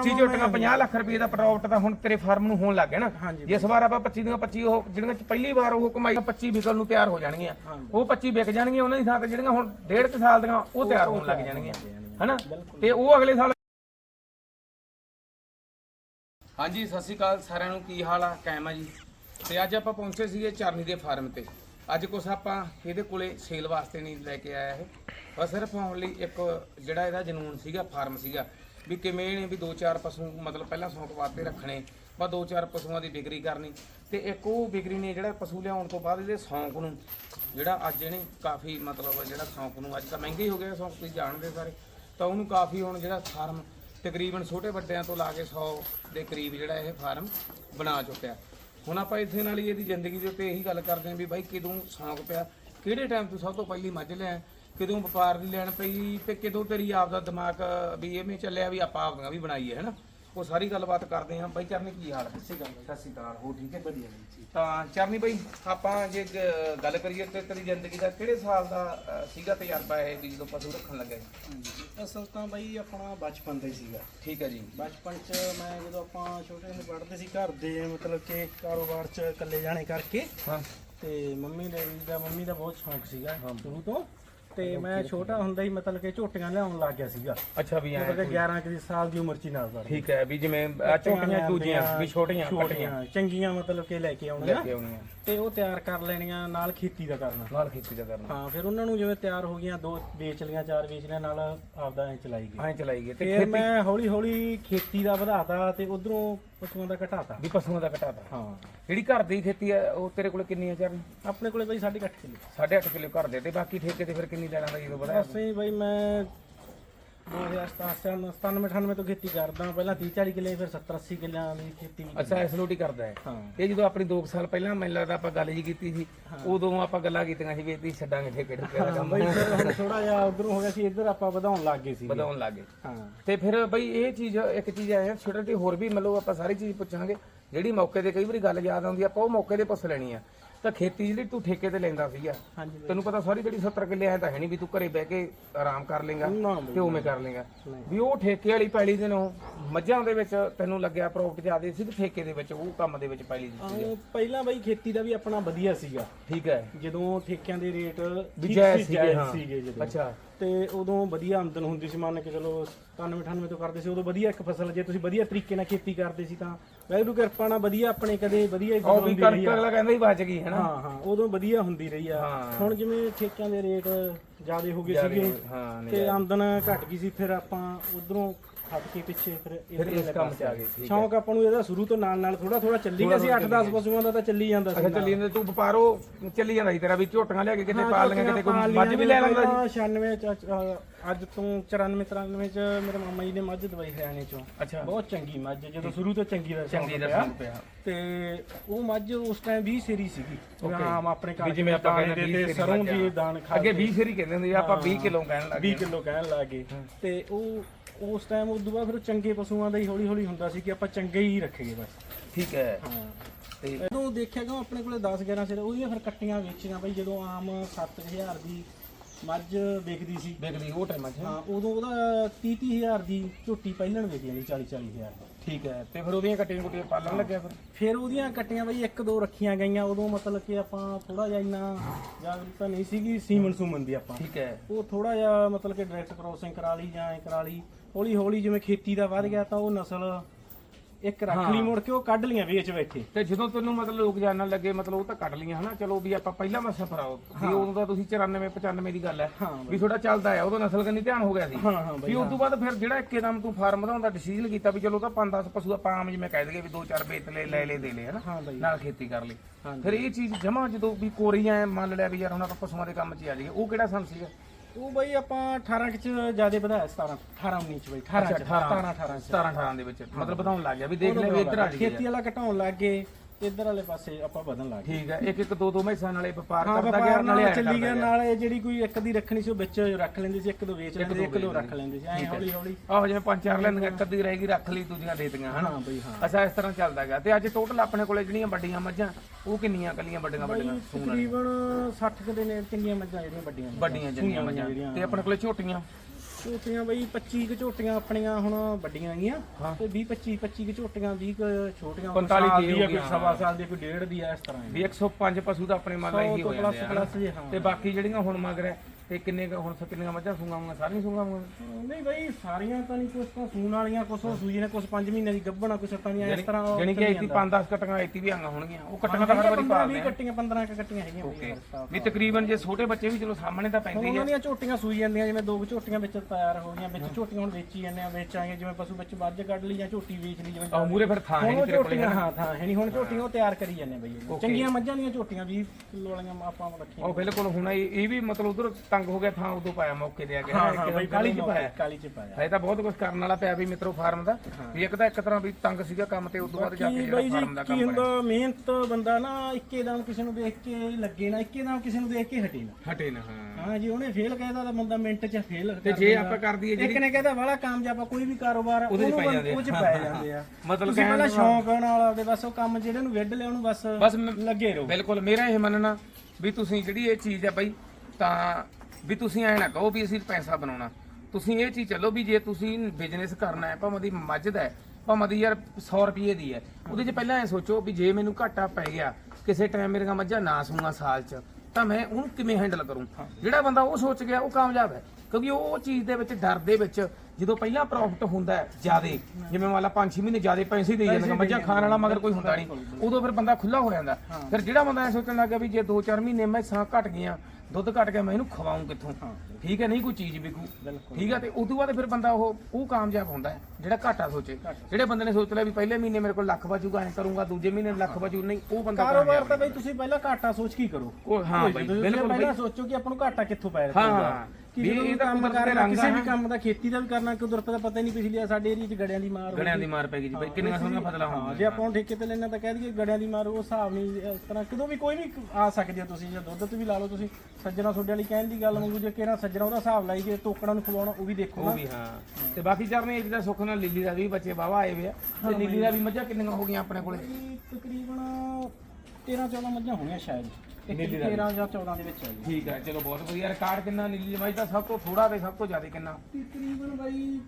25 ਝੋਟੀਆਂ 50 ਲੱਖ ਰੁਪਏ ਦਾ ਪ੍ਰੋਫਿਟ ਤਾਂ ਹੁਣ ਤੇਰੇ ਫਾਰਮ ਨੂੰ ਹੋਣ ਲੱਗ ਗਿਆ ਨਾ। ਹਾਂਜੀ ਜਿਸ ਵਾਰ ਆਪਾਂ 25 ਦੀਆਂ 25 ਉਹ ਜਿਹੜੀਆਂ ਚ ਪਹਿਲੀ ਵਾਰ ਉਹ ਕਮਾਈ 25 ਵਿਕਲ ਨੂੰ ਤਿਆਰ ਹੋ ਜਾਣਗੀਆਂ। ਉਹ 25 ਵਿਕ ਜਾਣਗੀਆਂ ਉਹਨਾਂ ਦੀ ਥਾਂ ਤੇ ਜਿਹੜੀਆਂ ਹੁਣ ਡੇਢ ਕੁ ਸਾਲ ਦੀਆਂ ਉਹ ਤਿਆਰ ਹੋਣ ਲੱਗ ਜਾਣਗੀਆਂ। ਹਨਾ? ਤੇ ਉਹ ਅਗਲੇ ਸਾਲ ਹਾਂਜੀ ਸਤਿ ਸ਼੍ਰੀ ਅਕਾਲ ਸਾਰਿਆਂ ਨੂੰ। ਕੀ ਹਾਲ ਆ? ਕਾਇਮ ਆ ਜੀ। ਤੇ ਅੱਜ ਆਪਾਂ ਪਹੁੰਚੇ ਸੀਗੇ ਚਰਨੀ ਦੇ ਫਾਰਮ ਤੇ। ਅੱਜ ਕੁਛ ਆਪਾਂ ਇਹਦੇ ਕੋਲੇ ਸੇਲ ਵਾਸਤੇ ਨਹੀਂ ਲੈ ਕੇ ਆਇਆ ਇਹ। ਬਸ ਸਿਰਫ ਆਉਣ ਲਈ ਇੱਕ ਜਿਹੜਾ ਇਹਦਾ ਜਨੂਨ ਸੀਗਾ ਫਾਰਮ ਸੀਗਾ। ਵੀ ਕਿਵੇਂ ਨੇ ਵੀ ਦੋ ਚਾਰ ਪਸ਼ੂ ਮਤਲਬ ਪਹਿਲਾਂ ਸੌਂਕ ਵਾਸਤੇ ਰੱਖਣੇ ਬਾ ਦੋ ਚਾਰ ਪਸ਼ੂਆਂ ਦੀ ਬਿਕਰੀ ਕਰਨੀ। ਤੇ ਇੱਕ ਉਹ ਬਿਕਰੀ ਨੇ ਜਿਹੜਾ ਪਸ਼ੂ ਲਿਆਉਣ ਤੋਂ ਬਾਅਦ ਇਹਦੇ ਸੌਂਕ ਨੂੰ, ਜਿਹੜਾ ਅੱਜ ਇਹਨੇ ਕਾਫੀ ਮਤਲਬ ਜਿਹੜਾ ਸੌਂਕ ਨੂੰ, ਅੱਜ ਤਾਂ ਮਹਿੰਗੇ ਹੋ ਗਏ ਸੌਂਕ, ਤੁਸੀਂ ਜਾਣਦੇ ਸਾਰੇ। ਤਾਂ ਉਹਨੂੰ ਕਾਫੀ ਹੁਣ ਜਿਹੜਾ ਫਾਰਮ ਤਕਰੀਬਨ ਛੋਟੇ ਵੱਡਿਆਂ ਤੋਂ ਲਾ ਕੇ 100 ਦੇ ਕਰੀਬ ਜਿਹੜਾ ਇਹ ਫਾਰਮ ਬਣਾ ਚੁੱਕਿਆ। ਹੁਣ ਆਪਾਂ ਇੱਥੇ ਨਾਲ ਹੀ ਇਹਦੀ ਜ਼ਿੰਦਗੀ ਦੇ ਉੱਤੇ ਇਹੀ ਗੱਲ ਕਰਦੇ ਆਂ ਵੀ ਬਾਈ ਕਿਦੋਂ ਸ਼ੌਂਕ ਪਿਆ, ਕਿਹੜੇ ਟਾਈਮ ਤੋਂ ਸਭ ਤੋਂ ਪਹਿਲੀ ਮੱਝ ਲਿਆ ਕਦੋਂ ਵਪਾਰ ਦੀ ਲੈਣ ਪਈ ਤੇ ਕਦੋਂ ਤੇਰੀ ਆਪ ਦਾ ਦਿਮਾਗ ਵੀ ਐਵੇਂ ਚੱਲਿਆ ਵੀ ਆਪਾਂ ਆਪਦੀਆਂ ਵੀ ਬਣਾਈਏ ਹਨਾ? ਉਹ ਸਾਰੀ ਗੱਲਬਾਤ ਕਰਦੇ ਆਂ ਬਾਈ ਚਰਨੀ ਕੀ ਹਾਲ ਹੈ? ਸਤਿ ਸ਼੍ਰੀ ਅਕਾਲ ਹੋ ਠੀਕ ਹੈ? ਵਧੀਆ ਜੀ ਤਾਂ ਚਰਨੀ ਬਾਈ ਆਪਾਂ ਜੇ ਗ- ਗੱਲ ਕਰੀਏ ਤੇ ਤੇਰੀ ਜ਼ਿੰਦਗੀ ਦਾ ਕਿਹੜੇ ਸਾਲ ਦਾ ਅ, ਸੀਗਾ ਤਜਰਬਾ ਇਹ ਵੀ ਜਦੋਂ ਪਸ਼ੂ ਰੱਖਣ ਲੱਗੇ? ਅਸਲ ਤਾਂ ਬਾਈ ਆਪਣਾ ਬਚਪਨ ਦਾ ਹੀ ਸੀਗਾ। ਠੀਕ ਹੈ ਜੀ। ਬਚਪਨ ਚ ਮੈਂ ਜਦੋਂ ਆਪਾਂ ਛੋਟੇ ਹੁੰਦੇ ਪੜ੍ਹਦੇ ਸੀ ਘਰ ਦੇ ਮਤਲਬ ਕਿ ਕਾਰੋਬਾਰ ਚ ਇਕੱਲੇ ਜਾਣੇ ਕਰਕੇ ਹਾਂ। ਤੇ ਮੰਮੀ ਡੈਡੀ ਦਾ ਮੰਮੀ ਦਾ ਬਹੁਤ ਸ਼ੌਂਕ ਸੀਗਾ ਸ਼ੁਰੂ ਤੋਂ। ਤੇ ਮੈਂ ਛੋਟਾ ਹੁੰਦਾ ਹੀ ਮਤਲਬ ਕਿ ਝੋਟੀਆਂ ਲਿਆਉਣ ਲੱਗ ਗਿਆ ਸੀਗਾ। ਅੱਛਾ ਵੀ ਐਂ ਮਤਲਬ ਕਿ 11 ਕੁ ਸਾਲ ਦੀ ਉਮਰ ਚ ਹੀ ਨਾਲ ਦਾ ਠੀਕ ਹੈ ਵੀ ਜਿਵੇਂ ਆਹ ਝੋਟੀਆਂ ਦੂਜੀਆਂ ਵੀ ਛੋਟੀਆਂ ਕੱਟੀਆਂ। ਛੋਟੀਆਂ ਚੰਗੀਆਂ ਮਤਲਬ ਕਿ ਲੈ ਕੇ ਆਉਣੀਆਂ। ਤੇ ਉਹ ਤਿਆਰ ਕਰ ਲੈਣੀਆਂ ਨਾਲ ਖੇਤੀ ਦਾ ਕਰਨਾ। ਨਾਲ ਖੇਤੀ ਦਾ ਕਰਨਾ। ਹਾਂ ਫਿਰ ਉਹਨਾਂ ਨੂੰ ਜਿਵੇਂ ਤਿਆਰ ਹੋ ਗਈਆਂ ਦੋ ਵੇਚ ਲੀਆਂ ਚਾਰ ਵੇਚ ਲਿਆਂ ਨਾਲ ਆਪਦਾ ਐ ਚਲਾਈ ਗਈ ਐਂ ਚਲਾਈ ਗਏ। ਤੇ ਫਿਰ ਮੈਂ ਹੌਲੀ ਹੌਲੀ ਖੇਤੀ ਦਾ ਵਧਾਤਾ ਤੇ ਉਧਰੋਂ ਪਸ਼ੂਆਂ ਦਾ ਘਟਾਤਾ। ਵੀ ਪਸ਼ੂਆਂ ਦਾ ਘਟਾਤਾ। ਹਾਂ। ਜਿਹੜੀ ਘਰ ਦੀ ਖੇਤੀ ਹੈ ਉਹ ਤੇਰੇ ਕੋਲ ਕਿੰਨੀ ਹੈ ਚਰਨ? ਆਪਣੇ ਕੋਲੇ ਬਈ 8.5 ਕਿਲੋ। 8.5 ਕਿਲੋ ਘਰ ਦੇ ਤੇ ਬਾਕੀ ਠੇਕੇ ਤੇ ਫਿਰ ਕਿੰਨੀ ਲੈਣਾ ਦਾ ਜਦੋਂ ਬਸ ਹੀ ਬਈ ਮੈਂ 2097 98 ਤੋਂ ਖੇਤੀ ਕਰਦਾ ਪਹਿਲਾਂ 30 40 ਕਿੱਲੇ ਫਿਰ 70 80 ਕਿੱਲਿਆਂ ਦੀ ਖੇਤੀ ਅੱਛਾ ਇਸ ਲੋਟੀ ਕਰਦਾ ਹੈ। ਹਾਂ। ਇਹ ਜਦੋਂ ਆਪਣੀ 2 ਸਾਲ ਪਹਿਲਾਂ ਮੈਨੂੰ ਲੱਗਦਾ ਆਪਾਂ ਗੱਲ ਜੀ ਕੀਤੀ ਸੀ ਉਦੋਂ ਆਪਾਂ ਗੱਲਾਂ ਕੀਤੀਆਂ ਸੀ ਵੀ ਇਹਦੀ ਛੱਡਾਂਗੇ ਠੇਕੇ ਠੇਕੇ ਦਾ ਕੰਮ ਬਈ ਫਿਰ ਹੁਣ ਥੋੜਾ ਜਿਹਾ ਉਧਰੋਂ ਹੋ ਗਿਆ ਸੀ ਇੱਧਰ ਆਪਾਂ ਵਧਾਉਣ ਲੱਗ ਗਏ ਸੀ। ਵਧਾਉਣ ਲੱਗੇ ਹਾਂ। ਤੇ ਫਿਰ ਬਈ ਇਹ ਚੀਜ਼ ਇੱਕ ਚੀਜ਼ ਹੈ ਛੋਟੀ ਛੋਟੀ ਹੋਰ ਵੀ ਮਤਲਬ ਆਪਾਂ ਸਾਰੀ ਚੀਜ਼ ਪੁੱਛਾਂਗੇ ਜਿਹੜੀ ਮੌਕੇ ਤੇ ਕਈ ਵਾਰੀ ਗੱਲ ਯਾਦ ਆਉਂਦੀ ਆ, ਆਪਾਂ ਉਹ ਮੌਕੇ ਤੇ ਪੁੱਛ ਲੈਣੀ ਆ। ਤਾਂ ਖੇਤੀ ਜਿਹੜੀ ਤੂੰ ਠੇਕੇ ਤੇ ਲੈਂਦਾ ਸੀਗਾ ਹਾਂਜੀ ਬਈ। ਤੈਨੂੰ ਪਤਾ ਸਾਰੀ ਜਿਹੜੀ 70 ਕਿੱਲੇ ਐ ਤਾਂ ਹੈ ਨਹੀਂ ਵੀ ਤੂੰ ਘਰੇ ਬਹਿ ਕੇ ਆਰਾਮ ਕਰ ਲੇਗਾ ਨਾ ਬਈ ਤੇ ਉਵੇਂ ਕਰ ਲੇਗਾ। ਨਹੀਂ। ਵੀ ਉਹ ਠੇਕੇ ਵਾਲੀ ਪੈਲੀ ਦੇ ਨੂੰ ਮੱਝਾਂ ਦੇ ਵਿੱਚ ਤੈਨੂੰ ਲੱਗਿਆ ਪ੍ਰੋਫਿਟ ਜ਼ਿਆਦੇ ਸੀ ਤੇ ਠੇਕੇ ਦੇ ਵਿੱਚ ਉਹ ਕੰਮ ਦੇ ਵਿੱਚ ਪੈਲੀ ਦਿੱਤੀ ਆਹ, ਪਹਿਲਾਂ ਬਈ ਖੇਤੀ ਦਾ ਵੀ ਆਪਣਾ ਵਧੀਆ ਸੀਗਾ। ਠੀਕ ਹੈ। ਜਦੋਂ ਠੇਕਿਆਂ ਦੇ ਰੇਟ ਵੀ ਠੀਕ ਜਾਇਜ਼ ਸੀ, ਸੀਗੇ, ਜਾਇਜ਼ ਹਾਂ। ਸੀਗੇ ਜਦੋਂ। ਅੱਛਾ। ਤੇ ਉਦੋਂ ਵਧੀਆ ਆਮਦਨ ਹੁੰਦੀ ਸੀ ਮੰਨ ਕੇ ਚਲੋ 97 98 ਤੋਂ ਕਰਦੇ ਸੀ ਉਦੋਂ ਵਧੀਆ ਇੱਕ ਫਸਲ ਜੇ ਤੁਸੀਂ ਵਧੀਆ ਤਰੀਕੇ ਨਾਲ ਖੇਤੀ ਕਰਦੇ ਸੀ ਤਾਂ ਵੈਗਰੂ ਕਿਰਪਾ ਨਾਲ ਵਧੀਆ ਆਪਣੇ ਕਦੇ ਵਧੀਆ ਹੀ ਉਹ ਵੀ ਹੁੰਦੀ ਕਣਕ ਰਹੀ ਆ ਅਗਲਾ ਕਹਿੰਦਾ ਹੀ ਬਚ ਗਈ ਹੈ ਨਾ ਹਾਂ ਹਾਂ ਉਦੋਂ ਵਧੀਆ ਹੁੰਦੀ ਰਹੀ ਆ। ਹਾਂ। ਹੁਣ ਜਿਵੇਂ ਠੇਕਿਆਂ ਦੇ ਰੇਟ ਜ਼ਿਆਦੇ ਹੋ ਗਏ ਜ਼ਿਆਦੇ ਸੀਗੇ ਹਾਂ ਨਹੀਂ ਤੇ ਆਮਦਨ ਘਟ ਗਈ ਸੀ ਫਿਰ ਆਪਾਂ ਉਧਰੋਂ ਹਟ ਕੇ ਪਿੱਛੇ ਫਿਰ ਫਿਰ ਇਸ ਕੰਮ 'ਚ ਆ ਗਏ ਠੀਕ ਹੈ। ਸ਼ੌਂਕ ਆਪਾਂ ਨੂੰ ਇਹਦਾ ਸ਼ੁਰੂ ਤੋਂ ਨਾਲ ਨਾਲ ਥੋੜਾ ਥੋੜਾ ਚੱਲੀ ਗਿਆ ਸੀ 8-10 ਪਸ਼ੂਆਂ ਦਾ ਤਾਂ ਚੱਲੀ ਜਾਂਦਾ ਸੀ ਅੱਛਾ ਚੱਲੀ ਜਾਂਦੇ ਤੂੰ ਵਪਾਰੋ ਚੱਲੀ ਜਾਂਦਾ ਸੀ ਤੇਰਾ ਵੀ ਝੋਟੀਆਂ ਲਿਆ ਕੇ ਕਿਤੇ ਪਾਲ ਲਈਆਂ ਕਿਤੇ ਕੋਈ ਮੱਝ ਵੀ ਲੈ ਲੈਂਦਾ ਸੀ। 96 ਚ ਅ, ਅੱਜ ਤੋਂ 94 93 ਚ ਮੇਰੇ ਮਾਮਾ ਜੀ ਨੇ ਮੱਝ ਦਵਾਈ ਹਰਿਆਣੇ ਚੋਂ। ਅੱਛਾ। ਬਹੁਤ ਚੰਗੀ ਮੱਝ ਜਦੋਂ ਸ਼ੁਰੂ ਤੋਂ ਚੰਗੀ ਦਾ ਚੰਗੀ ਦਾ ਪਿਆ। ਸ਼ੌਂਕ ਪਿਆ। ਤੇ ਉਹ ਮੱਝ ਉਸ ਟਾਈਮ 20 ਸੇਰੀ ਸੀਗੀ Okay. ਆਮ ਆਪਣੇ ਘਰ ਵੀ ਜਿਵੇਂ ਆਪਾਂ ਦਾਣੇ ਕਹਿੰਦੇ ਦੇ 20 ਤੇ ਸੇਰੀ ਦੀ। ਦਾਣ ਖਾ ਅੱਗੇ ਕੇ। 20 ਸੇਰੀ ਕਹਿੰਦੇ ਹੁੰਦੇ ਸੀ, ਆਪਾਂ 20 ਕਿਲੋ ਕਹਿਣ ਲੱਗ 20 ਗਏ। ਕਿਲੋ ਕਹਿਣ ਲੱਗੇ ਤੇ ਉਹ ਉਸ ਟਾਈਮ ਉਦੋਂ ਬਾਅਦ ਫਿਰ ਚੰਗੇ ਪਸ਼ੂਆਂ ਦਾ ਹੀ ਹੌਲੀ ਹੌਲੀ ਹੁੰਦਾ ਸੀ ਕਿ ਆਪਾਂ ਚੰਗੇ ਹੀ ਰੱਖੀਏ ਬਸ। ਠੀਕ ਹੈ। ਹਾਂ। ਤੇ ਜਦੋਂ ਦੇਖਿਆ ਕਿ ਆਪਣੇ ਕੋਲੇ 10 11 ਸਿਰ ਉਹਦੀਆਂ ਫਿਰ ਕੱਟੀਆਂ ਵੇਚੀਆਂ ਬਈ ਜਦੋਂ ਆਮ 7000 ਦੀ ਮੱਝ ਵਿਕਦੀ ਸੀ। ਦੇਖਲੀ ਉਹ ਟਾਈਮ 'ਚ ਹਾਂ ਉਦੋਂ ਉਹਦਾ 30 30000 ਦੀ ਝੋਟੀ ਪਹਿਲਣ ਵਿਕ ਜਾਂਦੀ 40 40000 ਦੀ। ਠੀਕ ਹੈ ਤੇ ਫਿਰ ਉਹਦੀਆਂ ਕੱਟੀਆਂ ਕੁੱਟੀਆਂ ਪਾਲਣ ਲੱਗਿਆ ਫਿਰ? ਫਿਰ ਉਹਦੀਆਂ ਕੱਟੀਆਂ ਬਈ ਇੱਕ ਦੋ ਰੱਖੀਆਂ ਗਈਆਂ ਉਦੋਂ ਮਤਲਬ ਕਿ ਆਪਾਂ ਥੋੜਾ ਜਿਹਾ ਇੰਨਾ ਜਾਗਰੂਕਤਾ ਨਹੀਂ ਸੀਗੀ ਸੀਮਨ ਸੂਮਨ ਦੀ ਆਪਾਂ। ਠੀਕ ਹੈ। ਉਹ ਥੋੜਾ ਜਿਹਾ ਮਤਲਬ ਕਿ ਡਾਇਰੈਕਟ ਕ੍ਰੋਸਿੰਗ ਕਰਾ ਲਈ ਜਾਂ ਐ ਕਰਾ ਲਈ। ਹੌਲੀ ਹੌਲੀ ਜਿਵੇਂ ਖੇਤੀ ਦਾ ਵੱਧ ਗਿਆ ਤਾਂ ਉਹ ਨਸਲ ਇੱਕ ਰੱਖ ਲਈ ਮੁੜ ਕੇ ਉਹ ਕੱਢ ਲੀਆਂ ਵੇਚ ਬੈਠੇ ਤੇ ਜਦੋਂ ਤੈਨੂੰ ਮਤਲਬ ਲੋਕ ਜਾਣਨ ਲੱਗੇ ਮਤਲਬ ਉਹ ਤਾਂ ਕੱਢ ਲੀਆਂ ਹਨਾ ਚਲੋ ਵੀ ਆਪਾਂ ਪਹਿਲਾਂ ਮੈਂ ਸਫਰ ਆਓ। ਵੀ ਉਦੋਂ ਤਾਂ ਤੁਸੀਂ 94 95 ਦੀ ਗੱਲ ਹੈ ਵੀ ਥੋੜਾ ਚੱਲਦਾ ਆ ਉਦੋਂ ਨਸਲ ਕੰਨੀ ਧਿਆਨ ਹੋ ਗਿਆ ਸੀ। ਵੀ ਉਸ ਤੋਂ ਬਾਅਦ ਫਿਰ ਜਿਹੜਾ ਇੱਕਦਮ ਤੂੰ ਫਾਰਮ ਵਧਾਉਣ ਦਾ ਡਿਸੀਜਨ ਕੀਤਾ ਵੀ ਚਲੋ ਤਾਂ 5-10 ਪਸ਼ੂ ਆਪਾਂ ਆਮ ਜਿਵੇਂ ਕਹਿ ਦਈਏ ਵੀ ਦੋ ਚਾਰ ਵੇਚ ਲੈ ਲੈ ਦੇ ਲੈ ਹਨਾ ਨਾਲ ਖੇਤੀ ਕਰ ਲਈ। ਫਿਰ ਇਹ ਚੀਜ਼ ਜਮਾ ਜਦੋਂ ਵੀ ਕੋਰੀ ਐ ਮੰਨ ਲਿਆ ਵੀ ਯਾਰ ਹੁਣ ਆਪਾਂ ਪਸ਼ੂਆਂ ਦੇ ਕੰਮ 'ਚ ਆ ਜਾਈਏ ਉਹ ਕਿਹੜਾ ਸੰਨ ਸੀਗਾ? ਉਹ ਬਈ ਆਪਾਂ 18 ਕੁ ਚ ਜ਼ਿਆਦਾ ਵਧਾਇਆ 17 18 19 ਚ ਬਈ 18 ਚ 17 18 ਚ। 17 18 ਦੇ ਵਿੱਚ। ਮਤਲਬ ਵਧਾਉਣ ਲੱਗ ਗਿਆ ਵੀ ਦੇਖ ਲੈ ਵੀ ਇੱਧਰ ਆ ਜਾਈਏ ਖੇਤੀ ਵਾਲਾ ਘਟਾਉਣ ਲੱਗ ਗਏ। ਇੱਧਰ ਵਾਲੇ ਪਾਸੇ ਆਪਾਂ ਵਧਣ ਲੱਗ ਗਏ। ਠੀਕ ਹੈ ਇੱਕ ਇੱਕ ਦੋ ਦੋ ਮੈਸਾਂ ਨਾਲੇ ਵਪਾਰ ਹਾਂ ਕਰਦਾ ਗਿਆ ਵਪਾਰ ਨਾਲੇ ਨਾਲ ਚੱਲੀ ਗਿਆ ਕਰਦਾ ਨਾਲ ਇਹ ਜਿਹੜੀ ਕੋਈ ਇੱਕ ਦੀ ਰੱਖਣੀ ਸੀ ਉਹ ਵਿੱਚ ਰੱਖ ਲੈਂਦੇ ਸੀ ਇੱਕ ਦੋ ਵੇਚ ਲੈਂਦੇ ਸੀ ਇੱਕ ਦੋ ਰੱਖ ਲੈਂਦੇ ਸੀ ਐ ਹੌਲੀ ਹੌਲੀ। ਆਹੋ ਜਿਵੇਂ ਪੰਜ ਚਾਰ ਲੈਂਦੀਆਂ ਇੱਕ ਅੱਧੀ ਰਹਿ ਗਈ ਰੱਖ ਲਈ ਦੂਜੀਆਂ ਦੇ ਦਿੱਤੀਆਂ ਹਨਾ? ਹਾਂ ਬਈ ਹਾਂ। ਅੱਛਾ ਇਸ ਤਰ੍ਹਾਂ ਚੱਲਦਾ ਗਿਆ। ਤੇ ਅੱਜ ਟੋਟਲ ਆਪਣੇ ਕੋਲੇ ਜਿਹੜੀਆਂ ਵੱਡੀਆਂ ਮੱਝਾਂ ਉਹ ਕਿੰਨੀਆਂ ਕੱਲੀਆਂ ਵੱਡੀਆਂ ਵੱਡੀਆਂ? ਸੂਣ ਵਾਲੀਆਂ? ਤਕਰੀਬਨ 60 ਕੁ ਦੇ ਨੇ ਚੰਗੀਆਂ ਮੱਝਾਂ ਜਿਹੜੀਆਂ ਵੱਡੀਆਂ ਨੇ। ਵੱਡੀਆਂ ਜਿੰਨੀਆਂ ਸੂਈਆਂ ਮੱਝਾਂ। ਜਿਹੜੀਆਂ। ਤੇ ਆਪਣੇ ਕੋਲੇ ਝੋਟੀਆਂ ਝੋਟੀਆਂ ਬਈ 25 ਕੁ ਝੋਟੀਆਂ ਆਪਣੀਆਂ ਹੁਣ ਵੱਡੀਆਂ ਆਈਆਂ ਹਾਂ। ਤੇ 20 25 25 ਕੁ ਝੋਟੀਆਂ 20 ਕੁ ਛੋਟੀਆਂ 45 ਸਾਲ ਦੀ ਦੀ ਆ, ਕੋਈ ਗਈਆਂ। ਸਵਾ ਸਾਲ ਦੀ ਕੋਈ ਡੇਢ ਦੀ ਆ ਇਸ ਤਰ੍ਹਾਂ ਵੀ 105 ਪਸ਼ੂ ਤਾਂ ਆਪਣੇ ਮੰਨ ਲਾ ਇਹੀ ਸੌ ਹੋ ਜਾਂਦੇ ਆ ਹਾਂ। ਤੇ ਬਾਕੀ ਜਿਹੜੀਆਂ ਹੁਣ ਮਗਰ ਹੈ ਤੇ ਕਿੰਨੇ ਕੁ ਹੁਣ ਕਿੰਨੀਆਂ ਮੱਝਾਂ ਸੂਗਾਉਂਗਾ ਸਾਰੀਆਂ ਸੂਗਾਉਂਗਾ ਨਹੀਂ ਬਈ ਸਾਰੀਆਂ ਤਾਂ ਨਹੀਂ ਕੁਛ ਤਾਂ ਸੂਣ ਵਾਲੀਆਂ ਕੁਛ ਉਹ ਸੂਈ ਨੇ ਕੁਛ 5 ਮਹੀਨੇ ਦੀ ਗੱਭਣਾ ਕੁਛ ਸੱਤਾਂ ਦੀਆਂ ਇਸ ਤਰ੍ਹਾਂ ਜਾਨੀ ਕਿ ਇੱਥੇ 5-10 ਕਟੀਆਂ ਇੱਥੇ ਵੀ ਆਂਗਾ ਹੋਣਗੀਆਂ। ਉਹ ਕਟੀਆਂ ਤਾਂ ਹਰ ਵਾਰੀ 15 ਪਾਲਦੇ 20 ਆ। ਕੱਟੀਆਂ 15 ਕੁ ਕੱਟੀਆਂ ਹੈਗੀਆਂ ਓਕੇ। ਵੀ ਤਕਰੀਬਨ ਜੇ ਛੋਟੇ ਬੱਚੇ ਵੀ ਚਲੋ ਸਾਹਮਣੇ ਤਾਂ ਹੁਣ ਪੈਂਦੇ ਹੀ ਉਹਨਾਂ ਆ ਦੀਆਂ ਝੋਟੀਆਂ ਸੂਈ ਜਾਂਦੀਆਂ ਜਿਵੇਂ ਦੋ ਕੁ ਝੋਟੀਆਂ ਵਿੱਚ ਤਿਆਰ ਹੋ ਗਈਆਂ ਵਿੱਚ ਝੋਟੀਆਂ ਹੁਣ ਵੇਚੀ ਜਾਂਦੇ ਆ ਵਿੱਚ ਆਈਆਂ ਜਿਵੇਂ ਪਸ਼ੂ ਵਿੱਚ ਵੱਜ ਕੱਢ ਲਈ ਜਾਂ ਝੋਟੀ ਵੇਚ ਲਈ ਜਿਵੇਂ ਆ ਮੂਰੇ ਫਿਰ ਥਾਂ ਹੈ ਹੁਣ ਨਹੀਂ ਉਹ ਤੇਰੇ ਕੋਲੇ ਝੋਟੀਆਂ ਹਾਂ ਥਾਂ ਹੈ ਨਹੀਂ ਹੁਣ ਝੋਟੀਆਂ ਉਹ ਤਿਆਰ ਕਰੀ ਜਾਂਦੇ ਬਈ. ਚੰਗੀਆਂ ਮੱਝਾਂ ਦੀਆਂ ਝੋਟੀਆਂ 20 ਕਿਲੋ ਵਾਲੀਆਂ ਆਪਾਂ ਰੱਖੀਆਂ। ਉਹ ਬਿਲਕੁਲ ਹੁਣ ਇਹ ਇਹ ਵੀ ਮਤਲਬ ਉਧਰ ਤੰਗ ਹੋ ਗਿਆ ਥਾਂ ਉਦੋਂ ਪਾਇਆ ਮੌਕੇ ਦੇ ਆ ਹਾਂ ਹਾਂ ਬਈ ਕਾਲੀ ਚ ਪਾਇਆ ਕਾਲੀ ਚ ਪਾਇਆ। ਹਜੇ ਤਾਂ ਬਹੁਤ ਕੁਝ ਕਰਨ ਵਾਲਾ ਪਿਆ ਵੀ ਮਿੱਤਰੋ ਫਾਰਮ ਦਾ। ਵੀ ਇੱਕ ਤਾਂ ਇੱਕ ਤਰ੍ਹਾਂ ਵੀ ਤੰਗ ਸੀਗਾ ਕੰਮ ਤੇ ਉਦੋਂ ਬਾਅਦ ਜਾ ਕੇ ਕੀ ਜਿਹੜਾ ਬਈ ਜੀ ਫਾਰਮ ਦਾ ਕੀ ਕੰਮ ਬਣਿਆ ਹੁੰਦਾ ਮਿਹਨਤ ਬੰਦਾ ਨਾ ਇੱਕੇ ਦਮ ਕਿਸੇ ਨੂੰ ਦੇਖ ਕੇ ਲੱਗੇ ਨਾ ਇੱਕੇ ਦਮ ਕਿਸੇ ਨੂੰ ਦੇਖ ਕੇ ਹਟੇ ਨਾ। ਹਟੇ ਨਾ ਹਾਂ। ਹਾਂ ਜੀ ਉਹਨੇ ਫੇਲ ਕਹਿਦਾ ਤਾਂ ਬੰਦਾ ਮਿੰਟ 'ਚ ਫੇਲ ਤੇ ਜੇ ਆਪਾਂ ਕਰ ਦਈਏ ਇੱਕ ਨੇ ਕਹਿੰਦਾ ਬੜਾ ਕਾਮਯਾਬ ਆ ਕੋਈ ਵੀ ਕਾਰੋਬਾਰ ਆ, ਉਹਦੇ 'ਚ ਪੈ ਜਾਂਦੇ ਆ। ਉਹ 'ਚ ਪੈ ਜਾਂਦੇ ਆ। ਮਤਲਬ ਤੁਸੀਂ ਕਹਿਣ ਪਹਿਲਾਂ ਦਾ ਸ਼ੌਂਕ ਨਾਲ ਆਪਦੇ ਬਸ ਉਹ ਕੰਮ ਜਿਹੜੇ ਨੂੰ ਵਿੱਢ ਲਿਆ ਉਹਨੂੰ ਬਸ ਬਸ ਮੈਂ- ਲੱਗੇ ਰਹੋ। ਬਿਲਕੁਲ ਮੇਰਾ ਇਹ ਮੰਨਣਾ ਵੀ ਤੁਸੀਂ ਜਿਹੜੀ ਇਹ ਚੀਜ਼ ਹੈ ਬਈ ਤਾਂ ਵੀ ਤੁਸੀਂ ਐ ਨਾ ਕਹੋ ਵੀ ਅਸੀਂ ਪੈਸਾ ਬਣਾਉਣਾ। ਤੁਸੀਂ ਇਹ ਚੀਜ਼ ਚੱਲੋ ਵੀ ਜੇ ਤੁਸੀਂ ਬਿਜ਼ਨਸ ਕਰਨਾ ਹੈ ਭਾਵੇਂ ਦੀ ਮੱਝ ਦਾ ਹੈ ਭਾਵੇਂ ਦੀ ਯਾਰ 100 ਰੁਪਏ ਦੀ ਹੈ ਉਹਦੇ 'ਚ ਪਹਿਲਾਂ ਇਹ ਸੋਚੋ ਵੀ ਜੇ ਮੈਨੂੰ ਘਾਟਾ ਪੈ ਗਿਆ ਕਿਸੇ ਟਾਈਮ ਮੇਰੀਆਂ ਮੱਝਾਂ ਨਾ ਸੂਆਂ ਸਾਲ 'ਚ ਤਾਂ ਮੈਂ ਉਹਨੂੰ ਕਿਵੇਂ ਹੈਂਡਲ ਕਰੂੰ? ਜਿਹੜਾ ਬੰਦਾ ਉਹ ਸੋਚ ਗਿਆ ਉਹ ਕਾਮਯਾਬ ਹੈ। ਕਿਉਂਕਿ ਉਹ ਚੀਜ਼ ਦੇ ਵਿੱਚ ਡਰ ਦੇ ਵਿੱਚ ਜਦੋਂ ਪਹਿਲਾਂ ਪ੍ਰੋਫਿਟ ਹੁੰਦਾ ਹੈ ਜਿਆਦੇ ਜਿਵੇਂ ਮੰਨ ਲਾ 5-6 ਮਹੀਨੇ ਜਿਆਦੇ ਪੈਸੇ ਦੇ ਜਾਂਦੇ ਮੱਝਾਂ ਖਾਣ ਵਾਲਾ ਮਗਰ ਕੋਈ ਹੁੰਦਾ ਨਹੀਂ। ਉਦੋਂ ਫਿਰ ਬੰਦਾ ਖੁੱਲਾ ਹੋ ਜਾਂਦਾ। ਫਿਰ ਜਿਹੜਾ ਬੰਦਾ ਇਹ ਸੋਚਣ ਲੱਗ ਗਿਆ ਵੀ ਜੇ 2-4 ਮਹੀਨੇ ਮੈਸਾਂ ਘਟ ਗਈਆਂ ਦੁੱਧ ਘਟ ਗਿਆ ਮੈਂ ਇਹਨੂੰ ਖਵਾਉਂ ਕਿੱਥੋਂ? ਠੀਕ ਹੈ ਨਹੀਂ ਕੋਈ ਚੀਜ਼ ਵਿਕੂ। ਠੀਕ ਹੈ ਤੇ ਉਦੋਂ ਬਾਅਦ ਫਿਰ ਬੰਦਾ ਉਹ ਉਹ ਕਾਮਯਾਬ ਹੁੰਦਾ ਹੈ ਜਿਹੜਾ ਘਾਟਾ ਸੋਚੇ। ਜਿਹੜੇ ਬੰਦੇ ਨੇ ਸੋਚ ਲਿਆ ਵੀ ਪਹਿਲੇ ਮਹੀਨੇ ਮੇਰੇ ਕੋਲ ਲੱਖ ਬਚੂਗਾ ਐਂ ਕਰੂੰਗਾ ਦੂਜੇ ਮਹੀਨੇ ਲੱਖ ਬਚੂ ਨਹੀਂ ਉਹ ਬੰਦਾ ਕਾਰੋਬਾਰ ਤਾਂ ਬਈ ਤੁਸੀਂ ਪਹਿਲਾਂ ਘਾਟਾ ਸੋਚ ਕੇ ਕਰੋ। ਹਾਂ ਬਈ ਬਿਲਕੁਲ ਪਹਿਲਾਂ ਸੋਚੋ ਕਿ ਆਪਾਂ ਨੂੰ ਘਾਟਾ ਕਿੱਥੋਂ ਪੈ ਰਿਹਾ ਹਾਂ। ਕਿ ਵੀ ਜਦੋਂ ਇਹ ਤਾਂ ਕੰਮ ਕੁਦਰਤ ਦੇ ਕਰਨਾ ਰੰਗ ਕਿਸੇ ਆ, ਵੀ ਹਾਂ। ਕੰਮ ਦਾ ਖੇਤੀ ਦਾ ਵੀ ਕਰਨਾ ਕੁਦਰਤ ਦਾ ਪਤਾ ਹੀ ਨਹੀਂ ਪਿਛਲੀ ਆ। ਸਾਡੇ ਏਰੀਆ 'ਚ ਗੜਿਆਂ ਦੀ ਮਾਰ ਹੋ ਗੜਿਆਂ ਗਈ। ਦੀ ਮਾਰ ਪੈ ਗਈ ਜੀ ਬਈ ਕਿੰਨੀਆਂ ਸੋਹਣੀਆਂ ਫਸਲਾਂ ਹਾਂ ਹੁੰਦੀਆਂ ਜੇ ਆਪਾਂ ਹੁਣ ਠੇਕੇ ਤੇ ਲੈਣਾ ਤਾਂ ਕਹਿ ਦਈਏ ਗੜਿਆਂ ਦੀ ਮਾਰ ਉਹ ਹਿਸਾਬ ਨਹੀਂ ਇਸ ਤਰ੍ਹਾਂ ਕਿਦੋਂ ਵੀ ਕੋਈ ਵੀ ਆ ਸਕਦੇ ਹੋ ਤੁਸੀਂ ਜੇ ਦੁੱਧ ਤੇ ਵੀ ਲਾ ਲਓ ਤੁਸੀਂ ਸੱਜਣਾ ਸੋਡੇ ਵਾਲੀ ਕਹਿਣ ਦੀ ਗੱਲ ਮੰਗੂ ਜੇ ਕਿਹੜਾ ਸੱਜਣਾ ਉਹਦਾ ਹਿਸਾਬ ਲਾਈ ਜੇ ਟੋਕਣਾ ਨੂੰ ਖਵਾਉਣਾ ਉਹ ਵੀ ਦੇਖੋ ਉਹ ਨਾ ਵੀ ਹਾਂ। ਤੇ ਬਾਕੀ ਚਰਨੇ ਸੁੱਖ ਨਾਲ ਲੀਲੀ ਦਾ ਵੀ ਬੱਚੇ ਵਾਵਾ ਆਏ ਵੇ ਆ। ਤੇ ਲੀਲੀ ਦਾ ਵੀ ਮੱਝਾਂ ਕਿੰਨੀਆਂ ਹੋ ਗਈਆਂ ਆਪਣੇ ਕੋਲੇ? ਤਕਰੀਬਨ 13 14 ਮੱਝਾਂ ਹੋਣੀਆਂ ਸ਼ਾਇਦ। ਨੀਲੀ ਦਾ 13 ਜਾਂ 14 ਦੇ ਵਿੱਚ ਹੈ ਜੀ। ਠੀਕ ਹੈ ਚਲੋ ਬਹੁਤ ਵਧੀਆ। ਰਿਕਾਰਡ ਕਿੰਨਾ ਨੀਲੀ ਮੱਝ ਦਾ ਸਭ ਤੋਂ ਥੋੜਾ ਤੇ ਸਭ ਤੋਂ ਜ਼ਿਆਦਾ ਕਿੰਨਾ? ਤਕਰੀਬਨ ਬਾਈ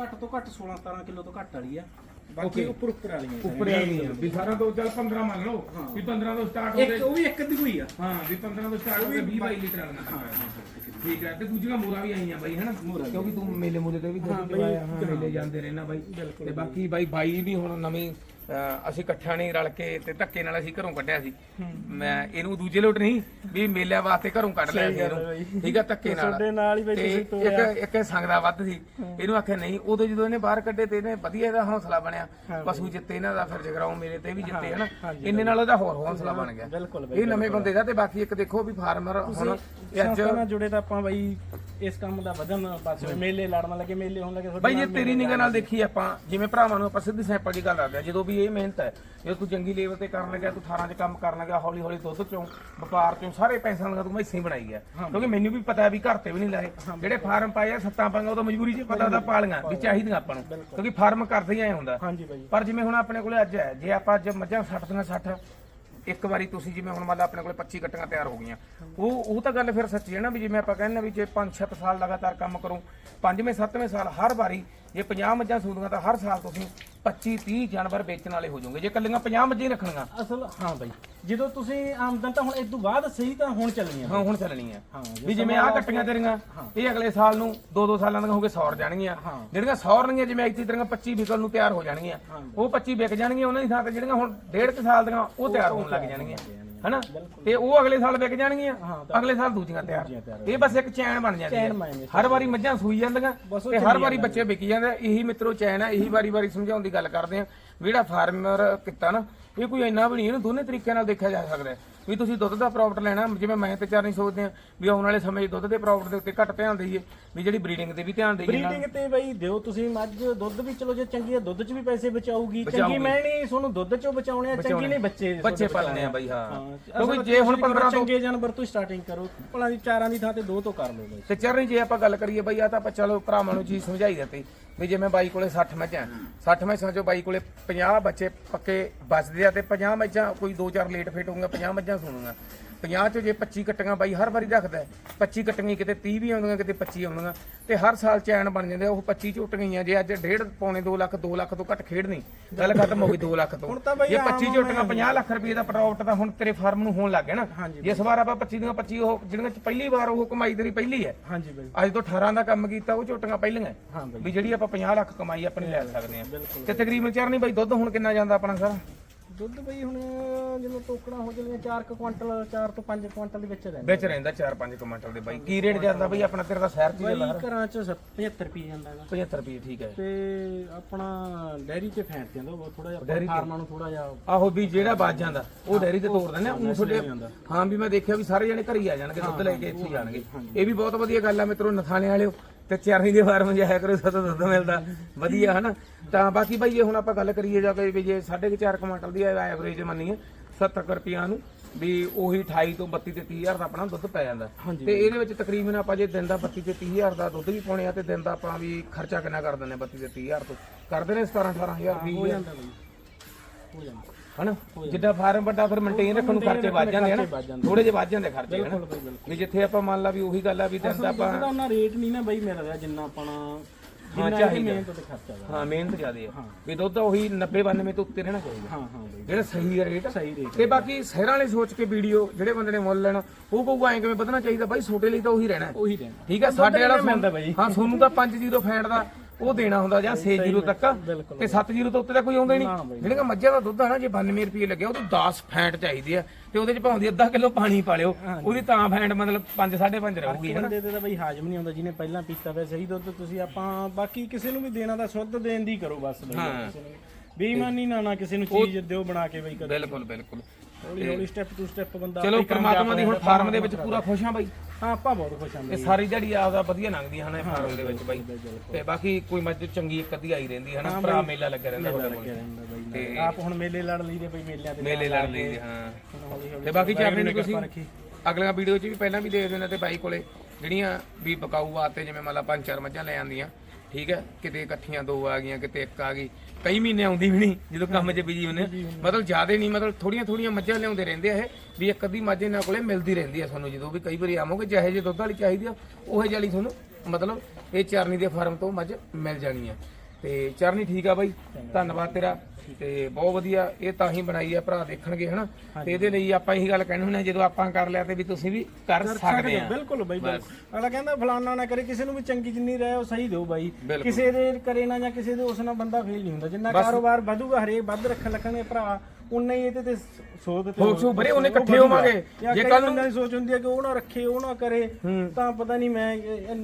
ਘੱਟ ਤੋਂ ਘੱਟ 16 17 ਕਿਲੋ ਤੋਂ ਘੱਟ ਵਾਲੀ ਆ। Okay. ਬਾਕੀ ਉੱਪਰ ਉੱਪਰ ਵਾਲੀਆਂ ਉੱਪਰ ਵਾਲੀਆਂ ਵੀ ਸਾਰਾ ਤੋਂ ਚੱਲ 15 ਮੰਨ ਲਓ। ਵੀ 15 ਤੋਂ ਸਟਾਰਟ ਹੁੰਦੇ ਇੱਕ ਉਹ ਵੀ ਇੱਕ ਦੀ ਹੋਈ ਆ। ਹਾਂ ਵੀ 15 ਤੋਂ ਸਟਾਰਟ ਹੁੰਦੇ 20 22 ਲੀਟਰ ਵਾਲੀਆਂ। ਠੀਕ ਹੈ ਤੇ ਦੂਜੀਆਂ ਮੋਰਾ ਵੀ ਆਈਆਂ ਬਾਈ ਹਨਾ? ਕਿਉਂਕਿ ਤੂੰ ਮੇਲੇ ਮੂਲੇ ਤੇ ਵੀ ਦੁੱਧ ਚਵਾਇਆ ਹਾਂ ਮੇਲੇ ਜਾਂਦੇ ਰਹਿਣਾ ਬਾਈ। ਤੇ ਬਾਕੀ ਬਾਈ ਬਾਈ ਵੀ ਹੁਣ ਨਵੀਂ ਅਸੀਂ ਇਕੱਠਿਆਂ ਨਹੀਂ ਰਲ ਕੇ ਤੇ ਧੱਕੇ ਨਾਲ ਅਸੀਂ ਘਰੋਂ ਕੱਢਿਆ ਸੀ। ਮੈਂ ਇਹਨੂੰ ਦੂਜੇ ਲੋਟ ਨਹੀਂ ਵੀ ਮੇਲਿਆਂ ਵਾਸਤੇ ਘਰੋਂ ਕੱਢ ਲਿਆ ਸੀ ਇਹਨੂੰ। ਠੀਕ ਹੈ ਧੱਕੇ ਨਾਲ। ਤੁਹਾਡੇ ਨਾਲ ਹੀ ਤੋਰਿਆ। ਇੱਕ ਇੱਕ ਇਹ ਸੰਗ ਦਾ ਵੱਧ ਸੀ। ਇਹਨੂੰ ਆਖਿਆ ਨਹੀਂ ਉਦੋਂ ਜਦੋਂ ਇਹਨੇ ਬਾਹਰ ਕੱਢੇ ਤੇ ਇਹਨੇ ਵਧੀਆ ਇਹਦਾ ਹੌਸਲਾ ਬਣਿਆ। ਪਸ਼ੂ ਜਿੱਤੇ ਇਹਨਾਂ ਦਾ ਫਿਰ ਜਗਰਾਉਂ ਮੇਰੇ ਤੇ ਵੀ ਜਿੱਤੇ ਹਨਾ? ਇੰਨੇ ਨਾਲ ਉਹਦਾ ਹੋਰ ਹੌਸਲਾ ਬਣ ਗਿਆ। ਇਹ ਨਵੇਂ ਬੰਦੇ ਦਾ ਤੇ ਬਾਕੀ ਇੱਕ ਦੇਖੋ ਵੀ ਫਾਰਮਰ ਹੁਣ ਅੱਜ ਨਾਲ ਜੁੜੇ ਤਾਂ ਆਪਾਂ ਬਾਈ ਇਸ ਕੰਮ ਦਾ ਵਧਣ ਬਸ ਮੇਲੇ ਲੜਨ ਲੱਗੇ ਮੇਲੇ ਹੋਣ ਲੱਗੇ ਬਾਈ ਜੇ ਤੇਰੀ ਨਿਗਾਹ ਨਾਲ ਦੇਖੀ ਆਪਾਂ ਜਿਵੇਂ ਭਰਾਵਾਂ ਨੂੰ ਆਪਾਂ ਸਿੱਧੀ ਸੈਂਪਲ ਦੀ ਗੱਲ ਕਰਦੇ ਆ ਜਦੋਂ ਵੀ ਇਹ ਮਿਹਨਤ ਹੈ। ਜੇ ਤੂੰ ਚੰਗੀ ਲੈਵਲ ਤੇ ਕਰਨ ਲੱਗਿਆ ਤੂੰ 18 ਚ ਕੰਮ ਕਰਨ ਲੱਗਿਆ ਹੌਲੀ ਹੌਲੀ ਦੁੱਧ ਚੋਂ ਵਪਾਰ ਚੋਂ ਸਾਰੇ ਪੈਸਿਆਂ ਦਾ ਤੂੰ ਮੈਸੀ ਬਣਾਈ ਗਿਆ ਕਿਉਂਕਿ ਮੈਨੂੰ ਵੀ ਪਤਾ ਹੈ ਵੀ ਘਰ ਤੇ ਵੀ ਨਹੀਂ ਲਾਏ। ਜਿਹੜੇ ਫਾਰਮ ਪਾਏ ਆ ਸੱਤਾਂ ਪਾਈਆਂ ਉਹ ਤਾਂ ਮਜਬੂਰੀ 'ਚ ਪਤਾ ਉਹਦਾ ਪਾਲੀਆਂ ਵੀ ਚਾਹੀਦੀਆਂ ਆਪਾਂ ਨੂੰ। ਕਿਉਂਕਿ ਫਾਰਮ ਕਰਦੇ ਹੀ ਐ ਹੁੰਦਾ। ਪਰ ਜਿਵੇਂ ਹੁਣ ਆਪਣੇ ਕੋਲੇ ਅੱਜ ਹੈ ਜੇ ਆਪਾਂ ਅੱਜ ਮੱਝਾਂ 60 ਦੀਆਂ 60 ਇੱਕ ਵਾਰੀ ਤੁਸੀਂ ਜਿਵੇਂ ਹੁਣ ਮੰਨ ਲਾ ਆਪਣੇ ਕੋਲੇ 25 ਕੱਟੀਆਂ ਤਿਆਰ ਹੋ ਗਈਆਂ। ਉਹ ਉਹ ਤਾਂ ਗੱਲ ਫਿਰ ਸੱਚੀ ਹੈ ਨਾ ਵੀ ਜਿਵੇਂ ਆਪਾਂ ਕਹਿੰਦੇ ਵੀ ਜੇ 5-7 ਸਾਲ ਲਗਾਤਾਰ ਕੰਮ ਕਰੋ, ਪੰਜਵੇਂ, ਸੱਤਵੇਂ ਸਾਲ ਹਰ ਵਾਰੀ ਜੇ 50 ਮੱਝਾਂ ਸੂਦੀਆਂ ਤਾਂ ਹਰ ਸਾਲ ਤੁਸੀਂ 25-30 ਜਾਨਵਰ ਵੇਚਣ ਵਾਲੇ ਹੋ ਜਾਓਗੇ। ਜੇ ਕੱਲੀਆਂ 50 ਮੱਝਾਂ ਹੀ ਰੱਖਣੀਆਂ। ਅਸਲ ਹਾਂ ਬਾਈ। ਜਦੋਂ ਤੁਸੀਂ ਆਮਦਨ ਤਾਂ ਹੁਣ ਇਸ ਤੋਂ ਬਾਅਦ ਸਹੀ ਤਾਂ ਹੁਣ ਚੱਲਣੀ ਆ। ਹਾਂ ਹੁਣ ਚੱਲਣੀਆਂ ਹਾਂ ਵੀ ਜਿਵੇਂ ਆਹ ਕੱਟੀਆਂ ਤੇਰੀਆਂ ਇਹ ਅਗਲੇ ਸਾਲ ਨੂੰ 2-2 ਸਾਲਾਂ ਦੀਆਂ ਹੋ ਕੇ 100 ਜਾਣਗੀਆਂ। ਜਿਹੜੀਆਂ 100 ਰਣਗੀਆਂ ਜਿਵੇਂ ਇੱਥੇ ਤੇਰੀਆਂ 25 ਵਿਕਲ ਨੂੰ ਤਿਆਰ ਹੋ ਜਾਣਗੀਆਂ। ਉਹ 25 ਵਿਕ ਜਾਣਗੀਆਂ ਉਹਨਾਂ ਦੀ ਥਾਂ ਤੇ ਜਿਹੜੀਆਂ ਹੁਣ ਡੇਢ ਕੁ ਸਾਲ ਦੀਆਂ ਉਹ ਤਿਆਰ ਹੋਣ ਲੱਗ ਜਾਣਗੀਆਂ। ਹਨਾ? ਤੇ ਉਹ ਅਗਲੇ ਸਾਲ ਵਿਕ ਜਾਣਗੀਆਂ। ਅਗਲੇ ਸਾਲ ਦੂਜੀਆਂ ਤਿਆਰ। ਇਹ ਬਸ ਇੱਕ ਚੈਨ ਬਣ ਜਾਂਦੀ ਹੈ। ਹਰ ਵਾਰੀ ਮੱਝਾਂ ਸੂਈ ਜਾਂਦੀਆਂ ਤੇ ਹਰ ਵਾਰੀ ਬੱਚੇ ਵਿਕੀ ਜਾਂਦੇ। ਇਹੀ ਮਿੱਤਰੋ ਚੈਨ ਹੈ ਇਹੀ ਵਾਰੀ ਵਾਰੀ ਸਮਝਾਉਣ ਦੀ ਗੱਲ ਕਰਦੇ ਆ। ਜਿਹੜਾ ਫਾਰਮਰ ਕੀਤਾ ਨਾ ਇਹ ਕੋਈ ਇੰਨਾ ਵੀ ਨਹੀਂ ਇਹਨੂੰ ਦੋਨੇ ਤਰੀਕਿਆਂ ਨਾਲ ਦੇਖਿਆ ਜਾ ਸਕਦਾ ਹੈ। ਵੀ ਤੁਸੀਂ ਦੁੱਧ ਦਾ ਪ੍ਰੋਫਿਟ ਲੈਣਾ ਜਿਵੇਂ ਮੈਂ ਤੇ ਚਾਰ ਨਹੀਂ ਸੋਚਦੇ ਆ ਵੀ ਆਉਣ ਵਾਲੇ ਸਮੇਂ 'ਚ ਦੁੱਧ ਦੇ ਪ੍ਰੋਫਿਟ ਦੇ ਉੱਤੇ ਘੱਟ ਧਿਆਨ ਦੇਈਏ ਵੀ ਜਿਹੜੀ ਬਰੀਡਿੰਗ ਤੇ ਵੀ ਧਿਆਨ ਦੇਈਏ ਨਾਲ। ਬਰੀਡਿੰਗ ਤੇ ਬਾਈ ਦਿਓ ਤੁਸੀਂ ਮੱਝ ਦੁੱਧ ਵੀ ਚਲੋ ਜੇ ਚੰਗੀ ਹੈ ਦੁੱਧ 'ਚ ਵੀ ਪੈਸੇ ਬਚਾਊਗੀ। ਚੰਗੀ ਮੈਂ ਨਹੀਂ ਤੁਹਾਨੂੰ ਦੁੱਧ 'ਚੋਂ ਬਚਾਉਣੇ ਆ ਚੰਗੀ ਨਹੀਂ ਬੱਚੇ ਬੱਚੇ ਪਾਲਣੇ ਆ ਬਾਈ ਹਾਂ। ਕਿਉਂਕਿ ਜੇ ਹੁਣ 15 ਤੋਂ ਚੰਗੇ ਜਾਨਵਰ ਤੋਂ ਸਟਾਰਟਿੰਗ ਕਰੋ ਭਲਾ ਦੀ ਚਾਰਾਂ ਦੀ ਥਾਂ ਤੇ ਦੋ ਤੋਂ ਕਰ ਲਓ ਬਾਈ। ਤੇ ਚਰਨੀ ਜੇ ਆਪਾਂ ਗੱਲ ਕਰੀਏ ਬਈ ਆ ਤਾਂ ਆਪਾਂ ਚਲੋ ਭਰਾਵਾਂ ਨੂੰ ਚੀਜ਼ ਸਮਝਾਈ ਦਿੱਤੀ। ਵੀ ਜਿਵੇਂ ਬਾਈ ਕੋਲੇ 60 ਮੱਝਾਂ 60 ਮੱਝਾਂ ਚੋਂ ਬਾਈ ਕੋਲੇ 50 ਬੱਚੇ ਪੱਕੇ ਬਚਦੇ ਆ ਤੇ 50 ਮੈਚਾਂ ਕੋਈ 2-4 ਲੇਟ ਫਿਟ ਹੋਊਗਾ 50 ਮੱਝਾਂ ਸੁਣੂਗਾ। 50 ਚ ਜੇ 25 ਕੱਟੀਆਂ ਬਾਈ ਹਰ ਵਾਰੀ ਰੱਖਦਾ ਹੈ। 25 ਕੱਟੀਆਂ ਕਿਤੇ 30 ਵੀ ਆਉਂਦੀਆਂ ਕਿਤੇ 25 ਆਉਂਦੀਆਂ। ਤੇ ਹਰ ਸਾਲ ਚੈਨ ਬਣ ਜਾਂਦੇ ਉਹ 25 ਝੁੱਟ ਗਈਆਂ ਜੇ ਅੱਜ ਡੇਢ ਪੌਣੇ 2 ਲੱਖ 2 ਲੱਖ ਤੋਂ ਘੱਟ ਖੇਡ ਨਹੀਂ ਗੱਲ ਖਤਮ ਹੋ ਗਈ 2 ਲੱਖ ਤੋਂ। ਜੇ ਆਮ 25 ਝੁੱਟੀਆਂ 50 ਲੱਖ ਰੁਪਏ ਦਾ ਪ੍ਰੋਫਿਟ ਤਾਂ ਹੁਣ ਤੇਰੇ ਫਾਰਮ ਨੂੰ ਹੋਣ ਲੱਗ ਗਿਆ ਨਾ। ਹਾਂਜੀ ਇਸ ਵਾਰ ਆਪਾਂ 25 ਦੀਆਂ 25 ਉਹ ਜਿਹੜੀਆਂ ਚ ਪਹਿਲੀ ਵਾਰ ਉਹ ਕਮਾਈ ਤੇਰੀ ਪਹਿਲੀ ਹੈ। ਹਾਂਜੀ ਬਾਈ। ਅੱਜ ਤੋਂ 18 ਦਾ ਕੰਮ ਕੀਤਾ ਉਹ ਝੋਟੀਆਂ ਪਹਿਲੀਆਂ ਵੀ ਜਿਹੜੀ ਆਪਾਂ 50 ਲੱਖ ਕਮਾਈ ਆਪਣੀ ਲੈ ਸਕਦੇ ਆ ਤੇ ਤਕਰੀਬਨ ਚਰਨੀ ਬਾਈ ਦੁੱਧ ਹੁਣ ਕਿੰਨਾ ਜਾਂਦਾ ਆਪਣਾ ਸਾਰਾ? ਦੁੱਧ ਬਈ ਹੁਣ ਜਿਵੇਂ ਟੋਕਣਾ ਹੋ ਜਾਂਦੀਆਂ 4 ਕੁਇੰਟਲ 4 ਤੋਂ 5 ਕੁਇੰਟਲ ਦੇ ਵਿੱਚ ਰਹਿੰਦਾ। ਵਿੱਚ ਰਹਿੰਦਾ 4-5 ਕੁਇੰਟਲ ਦੇ ਬਾਈ। ਕੀ ਰੇਟ ਜਾਂਦਾ ਬਾਈ ਆਪਣਾ ਤੇਰਾ ਤਾਂ ਸ਼ਹਿਰ ਚ ਹੀ ਬਈ ਜਾਂਦਾ ਘਰਾਂ ਚ 75 ਰੁਪਏ ਜਾਂਦਾ ਹੈਗਾ। 75 ਰੁਪਏ ਠੀਕ ਹੈ। ਤੇ ਆਪਣਾ ਡੈਰੀ ਚ ਫੈਂਟ ਜਾਂਦਾ ਉਹ ਥੋੜਾ ਜਿਹਾ ਤੇ? ਫਾਰਮਾਂ ਨੂੰ ਥੋੜਾ ਜਿਹਾ ਆਹੋ ਵੀ ਜਿਹੜਾ ਵੱਜ ਜਾਂਦਾ ਉਹ ਡੈਰੀ ਤੇ ਤੋੜ ਦਿੰਦੇ ਆ। ਉਹ ਤੁਹਾਡੇ। ਹਾਂ ਵੀ ਮੈਂ ਦੇਖਿਆ ਵੀ ਸਾਰੇ ਜਣੇ ਘਰ ਹੀ ਆ ਜਾਣਗੇ ਦੁੱਧ ਲੈ ਕੇ ਇੱਥੇ ਹੀ ਜਾਣਗੇ ਇਹ ਵੀ ਬਹੁਤ ਵਧੀਆ ਗੱਲ ਆ ਮਿੱਤਰੋ ਨਥਾਣੇ ਵਾਲਿਓ। ਤੇ ਚਰਨੀ ਦੇ ਫਾਰਮ ਜਾਇਆ ਕਰੋ ਸਦਾ ਦੁੱਧ ਮਿਲਦਾ। ਵਧੀਆ ਹਨਾ? ਤਾਂ ਬਾਕੀ ਬਾਈ ਜੇ ਹੁਣ ਆਪਾਂ ਗੱਲ ਕਰੀਏ ਜਾ ਕੇ ਵੀ ਜੇ 4.5 ਕੁਇੰਟਲ ਦੀ ਐਵਰੇਜ ਮੰਨੀਏ 70 ਰੁਪਈਆਂ ਨੂੰ ਵੀ ਉਹੀ 28 ਤੋਂ 32 ਤੇ 30 ਹਜ਼ਾਰ ਦਾ ਆਪਣਾ ਦੁੱਧ ਪੈ ਜਾਂਦਾ। ਤੇ ਇਹਦੇ ਵਿੱਚ ਤਕਰੀਬਨ ਆਪਾਂ ਜੇ ਦਿਨ ਦਾ 32 ਤੇ 30 ਹਜ਼ਾਰ ਦਾ ਦੁੱਧ ਵੀ ਪਾਉਣੇ ਆ ਤੇ ਦਿਨ ਦਾ ਆਪਾਂ ਵੀ ਖਰਚਾ ਕਿੰਨਾ ਕਰ ਦਿੰਦੇ 32 ਤੇ 30 ਹਜ਼ਾਰ ਤੋਂ। ਕਰਦੇ ਨੇ 17 18 ਹਜ਼ਾਰ ਹੋ 20 ਜਾਂਦਾ ਹੋ ਜਾਂਦਾ। ਹਨਾ? ਜਿੱਦਾਂ ਫਾਰਮ ਵੱਡਾ ਫਿਰ ਮੇਨਟੇਨ ਰੱਖਣ ਨੂੰ ਖਰਚੇ ਵੱਧ ਜਾਂਦੇ ਹਨਾ। ਥੋੜੇ ਜਿਹੇ ਵੱਧ ਜਾਂਦੇ ਖਰਚੇ ਹਨਾ? ਵੀ ਜਿੱਥੇ ਆਪਾਂ ਮੰਨ ਲਾ ਵੀ ਉਹੀ ਗੱਲ ਆ ਵੀ ਦਿਨ ਦਾ ਦੁੱਧ ਆਪਾਂ ਉਹਨਾਂ ਰੇਟ ਨਹੀਂ ਨਾ ਬਈ ਮਿਲ ਰਿਹਾ ਜਿੰਨਾ ਆਪਣਾ ਹਾਂ, ਚਾਹੀਦਾ। ਹਾਂ ਮਿਹਨਤ ਜ਼ਿਆਦੇ ਆ। ਵੀ ਦੁੱਧ ਉਹੀ 90 92 ਤੋਂ ਉੱਤੇ ਰਹਿਣਾ ਚਾਹੀਦਾ। ਹਾਂ ਹਾਂ ਬਈ। ਜਿਹੜਾ ਸਹੀ ਰੇਟ ਸਹੀ ਰੇਟ ਤੇ ਬਾਕੀ ਸ਼ਹਿਰਾਂ ਵਾਲੇ ਸੋਚ ਕੇ ਵੀਡੀਓ ਜਿਹੜੇ ਬੰਦੇ ਨੇ ਮੁੱਲ ਲੈਣਾ ਉਹ ਕਹੂਗਾ ਐਂ ਕਿਵੇਂ ਵਧਣਾ ਚਾਹੀਦਾ। ਬਾਈ ਛੋਟੇ ਲਈ ਤਾਂ ਉਹੀ ਰਹਿਣਾ। ਉਹੀ ਰਹਿਣਾ। ਠੀਕ ਹੈ ਸਾਡੇ ਵਾਲਾ ਮਿਲਦਾ ਬਾਈ। ਹਾਂ ਤੁਹਾਨੂੰ ਤਾਂ 50 ਫੈਂਟ ਦਾ ਉਹ ਦੇਣਾ ਹੁੰਦਾ ਜਾਂ 60 ਤੱਕ। ਤੇ 70 ਤੋਂ ਉੱਤੇ ਤਾਂ ਕੋਈ ਆਉਂਦਾ ਹੀ ਨਹੀਂ। ਜਿਹੜੀਆਂ ਮੱਝਾਂ ਦਾ ਦੁੱਧ ਆ ਨਾ ਜੇ 92 ਰੁਪਏ ਲੱਗਿਆ ਉਹ ਤੋਂ 10 ਫੈਂਟ ਚਾਹੀਦੀ ਆ। ਤੇ ਉਹਦੇ ਚ ਭਾਉਂਦੀ ਅੱਧਾ ਕਿਲੋ ਪਾਣੀ ਪਾ ਲਿਓ। ਉਹਦੀ ਤਾਂ ਫੈਂਟ ਮਤਲਬ 5 5.5 ਰਹੂਗੀ ਹਨਾ ਬੰਦੇ ਤੇ ਤਾਂ ਬਈ ਹਾਜ਼ਮ ਨਹੀਂ ਆਉਂਦਾ ਜਿਹਨੇ ਪਹਿਲਾਂ ਪੀਤਾ ਹੋਇਆ ਸਹੀ ਦੁੱਧ ਤੁਸੀਂ ਆਪਾਂ ਬਾਕੀ ਕਿਸੇ ਨੂੰ ਵੀ ਦੇਣਾ ਤਾਂ ਸ਼ੁੱਧ ਦੇਣ ਦੀ ਕਰੋ ਬਸ ਬਈ। ਬੇਈਮਾਨੀ ਨਾ ਨਾ ਕਿਸੇ ਨੂੰ ਚੀਜ਼ ਦਿਓ ਬਣਾ ਕੇ ਬਈ ਬਿਲਕੁਲ ਬਿਲਕੁਲ। ਹੌਲੀ ਹੌਲੀ ਸਟੈਪ ਟੂ ਸਟੈਪ ਬੰਦਾ ਚਲੋ ਪ੍ਰਮਾਤਮਾ ਦੀ ਹੁਣ ਫਾਰਮ ਦੇ ਵਿੱਚ ਪੂਰਾ ਖੁਸ਼ ਹਾਂ ਬਾਈ। ਹਾਂ ਆਪਾਂ ਬਹੁਤ ਖੁਸ਼ ਹਾਂ ਇਹ ਸਾਰੀ ਦਿਹਾੜੀ ਆਪਦਾ ਵਧੀਆ ਲੰਘਦੀ ਹੈ ਹਨਾ ਇਹ ਫਾਰਮ ਦੇ ਵਿੱਚ ਬਾਈ। ਤੇ ਬਾਕੀ ਕੋਈ ਮੱਝ ਚੰਗੀ ਇੱਕ ਅੱਧੀ ਆਈ ਰਹਿੰਦੀ ਹੈ ਨਾ ਭਰਾ ਮੇਲਾ ਲੱਗਿਆ ਰਹਿੰਦਾ ਬਈ ਆਪ ਹੁਣ ਮੇਲੇ ਲੜ ਲਈਦੇ ਬਈ ਮੇਲਿਆਂ ਤੇ ਮੇਲੇ ਲੜ ਲਈ ਹਾਂ। ਤੇ ਬਾਕੀ ਚਾਹੇ ਨੂੰ ਤੁਸੀਂ। ਅਗਲੀਆਂ ਵੀਡੀਓ 'ਚ ਵੀ ਪਹਿਲਾਂ ਵੀ ਦੇਖਦੇ ਨੇ ਤੇ ਬਾਈ ਕੋਲੇ ਜਿਹੜੀਆਂ ਵੀ ਬਕਾਊ ਆਤੇ ਜਿਵੇਂ ਮੰਨ ਲਾ ਪੰਜ ਚਾਰ ਮੱਝਾਂ ਲੈ ਆਂਦੀਆਂ ਠੀਕ ਹੈ? ਕਿਤੇ ਇਕੱਠੀਆਂ ਦੋ ਆ ਗਈਆਂ ਕਿਤੇ ਇੱਕ ਆ ਗਈ। ਕਈ ਮਹੀਨੇ ਆਉਂਦੀ ਵੀ ਨਹੀਂ ਜਦੋਂ ਕੰਮ 'ਚ ਬਿਜ਼ੀ ਆ। ਮਤਲਬ ਜ਼ਿਆਦਾ ਨਹੀਂ ਮਤਲਬ ਥੋੜੀਆਂ ਥੋੜੀਆਂ ਮੱਝਾਂ ਲਿਆਉਂਦੇ ਰਹਿੰਦੇ ਆ ਇਹ ਵੀ ਇੱਕ ਅੱਧੀ ਮੱਝ ਇਹਨਾਂ ਕੋਲੇ ਮਿਲਦੀ ਰਹਿੰਦੀ ਆ ਤੁਹਾਨੂੰ ਜਦੋਂ ਵੀ ਕਈ ਵਾਰੀ ਆਵੋਗੇ ਜਿਹੇ ਜੇ ਦੁੱਧ ਵਾਲੀ ਚਾਹੀਦੀ ਆ ਉਹ ਜਿਹੀ ਤੁਹਾਨੂੰ ਮਤਲਬ ਇਹ ਚਰਨੀ ਦੇ ਫਾਰਮ ਤੋਂ ਮੱਝ ਮਿਲ ਜਾਣੀ ਆ। ਤੇ ਚਰਨੀ ਠੀਕ ਆ ਬਾਈ? ਧੰਨਵਾਦ ਤੇਰਾ। ਤੇ ਬਹੁਤ ਵਧੀਆ ਇਹ ਤਾਂ ਹੀ ਬਣਾਈ ਆ ਭਰਾ ਦੇਖਣਗੇ ਹਨਾ? ਤੇ ਇਹਦੇ ਲਈ ਆਪਾਂ ਇਹੀ ਗੱਲ ਕਹਿਣੀ ਹੁੰਦੇ ਆ, ਜਦੋਂ ਆਪਾਂ ਕਰ ਲਿਆ ਤੇ ਵੀ ਤੁਸੀਂ ਵੀ ਕਰ ਸਕਦੇ ਆ। ਬਿਲਕੁਲ ਬਈ ਬਿਲਕੁਲ। ਅਗਲਾ ਕਹਿੰਦਾ ਫਲਾਨਾ ਨਾ ਕਰੇ ਕਿਸੇ ਨੂੰ ਵੀ ਚੰਗੀ ਜਿੰਨੀ ਰਹੇ ਉਹ ਸਹੀ ਦਿਓ ਬਾਈ। ਕਿਸੇ ਦੇ ਕਰੇ ਨਾ ਜਾਂ ਕਿਸੇ ਦੇ ਉਸ ਨਾਲ ਬੰਦਾ ਫੇਲ ਨਹੀਂ ਹੁੰਦਾ। ਜਿੰਨਾ ਕਾਰੋਬਾਰ ਵਧੂਗਾ ਹਰੇਕ ਵੱਧ ਰੱਖਣ ਲੱਗਣਗੇ ਭਰਾ ਉਨਾ ਹੀ ਇਹਦੇ ਤੇ ਸੋਧ ਤੇ ਫੋਕਸ ਬਰੇ ਉਹਨੇ ਇਕੱਠੇ ਹੋਵਾਂਗੇ। ਜੇ ਕੱਲ ਨੂੰ ਦੀ ਸੋਚ ਹੁੰਦੀ ਹੈ ਕਿ ਉਹ ਨਾ ਰੱਖੇ ਉਹ ਨਾ ਕਰੇ ਤਾਂ ਪਤਾ ਨਹੀਂ ਮੈਂ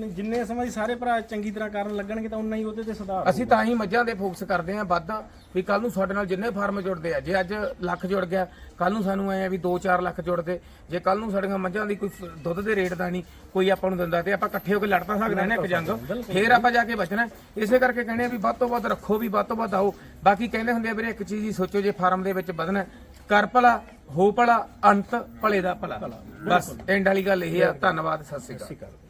ਜਿੰਨੇ ਸਮਾਂ ਸਾਰੇ ਭਰਾ ਚੰਗੀ ਤਰ੍ਹਾਂ ਕਰਨ ਲੱਗਣਗੇ ਤਾਂ ਉਨਾ ਹੀ ਉਹਦੇ ਤੇ ਸੁਧਾਰ ਅਸੀਂ ਤਾਂ ਹੀ ਮੱਝਾਂ ਦੇ ਫੋਕਸ ਕਰਦੇ ਆਂ ਵੱਧ। ਵੀ ਕੱਲ ਨੂੰ ਸਾਡੇ ਨਾਲ ਜਿੰਨੇ ਫਾਰਮ ਜੁੜਦੇ ਆ ਜੇ ਅੱਜ ਲੱਖ ਜੁੜ ਗਿਆ ਕੱਲ ਨੂੰ ਸਾਨੂੰ ਐ ਆ ਵੀ 2-4 ਲੱਖ ਜੁੜਦੇ। ਜੇ ਕੱਲ ਨੂੰ ਸਾਡੀਆਂ ਮੱਝਾਂ ਦੀ ਕੋਈ ਦੁੱਧ ਦੇ ਰੇਟ ਦਾ ਨਹੀਂ ਕੋਈ ਆਪਾਂ ਨੂੰ ਦਿੰਦਾ ਤੇ ਆਪਾਂ ਇਕੱਠੇ ਹੋ ਕੇ ਲੜ ਤਾਂ ਸਕਦੇ ਨਾ ਇੱਕ ਜੰਗ। ਫੇਰ ਆਪਾਂ ਜਾ ਕੇ ਬਚਣਾ। ਇਸੇ ਕਰਕੇ ਕਹਿੰਦੇ ਆ ਵੀ ਵੱਧ ਤੋਂ ਵੱਧ ਰੱਖੋ ਵੀ ਵੱਧ ਤੋਂ ਵੱਧ ਆਓ। ਬਾਕੀ ਕਹਿੰਦੇ ਹੁੰਦੇ ਆ ਵੀਰੇ ਇੱਕ ਚੀਜ਼ ਹੀ ਸੋਚੋ ਜੇ ਫਾਰਮ ਦੇ ਵਿੱਚ ਵਧਣਾ ਕਰ ਭਲਾ ਹੋ ਭਲਾ ਅੰਤ ਭਲੇ ਦਾ ਭਲਾ। ਬਸ ਐਂਡ ਵਾਲੀ ਗੱਲ ਇਹ ਆ। ਧੰਨਵਾਦ ਸਤਿ ਸ਼੍ਰੀ ਅਕਾਲ।